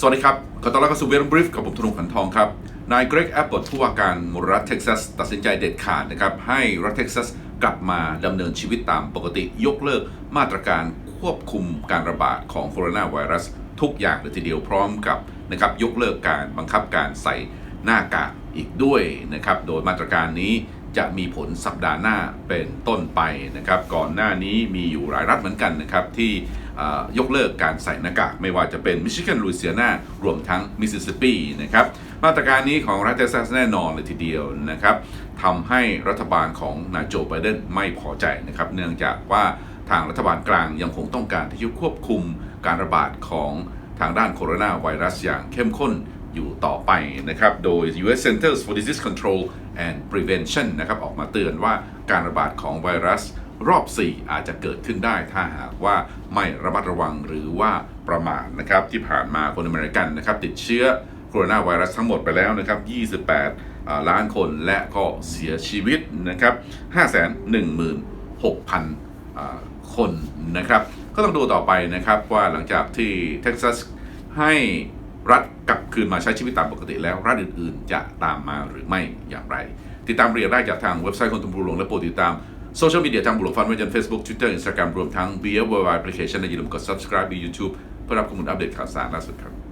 สวัสดีครับขอต้อนรับเข้าสู่เวรบริฟกับผมธนงขันทองครับ นายเกรกแอปเปิลผู้ว่าการรัฐเท็กซัส ตัดสินใจเด็ดขาดนะครับ ให้รัฐเท็กซัสกลับมาดำเนินชีวิตตามปกติยกเลิกมาตรการควบคุมการระบาดของโคโรนาไวรัส ทุกอย่างเลยทีเดียวพร้อมกับนะครับยกเลิกการบังคับการใส่หน้ากากอีกด้วยนะครับ โดยมาตรการนี้จะมีผลสัปดาห์หน้าเป็นต้นไปนะครับ ก่อนหน้านี้มีอยู่หลายรัฐเหมือนกันนะครับที่ ยกเลิกการใส่หน้ากากไม่ว่าจะเป็นมิชิแกนลุยเซียนารวมทั้งมิสซิสซิปปีนะครับมาตรการนี้ของรัฐเท็กซัสแน่นอนเลยทีเดียวนะครับทำให้รัฐบาลของนายโจไบเดนไม่พอใจนะครับเนื่องจากว่าทางรัฐบาลกลางยังคงต้องการที่จะควบคุมการระบาดของทางด้านโคโรนาไวรัสอย่างเข้มข้นอยู่ต่อไปนะครับ โดย U.S. Centers for Disease Control and Prevention นะครับออกมาเตือนว่าการระบาดของไวรัส รอบ 4 อาจจะเกิดขึ้นได้ถ้าหากว่าไม่ระมัดระวังหรือว่าประมาทนะครับที่ผ่านมาคนอเมริกันนะครับติดเชื้อโคโรนาไวรัสทั้งหมดไปแล้วนะครับ 28 ล้านคนและก็เสียชีวิตนะครับ 516,000อ่าคนนะครับ ก็ต้องดูต่อไปนะครับว่าหลังจากที่เท็กซัสให้รัฐกลับคืนมาใช้ชีวิตตามปกติแล้วรัฐอื่น ๆ จะตามมาหรือไม่อย่างไร ติดตามเรียนได้จากทางเว็บไซต์คนทุนบุหลวงและโปรดติดตาม โซเชียลมีเดียทางบุหลวงฟันไว้จน Facebook Twitter Instagram รวมทั้ง b ี w ว Application และอย่าลืมกด subscribe ใน YouTube เพื่อรับข้อมูลอัปเดตข่าวสารล่าสุดครับ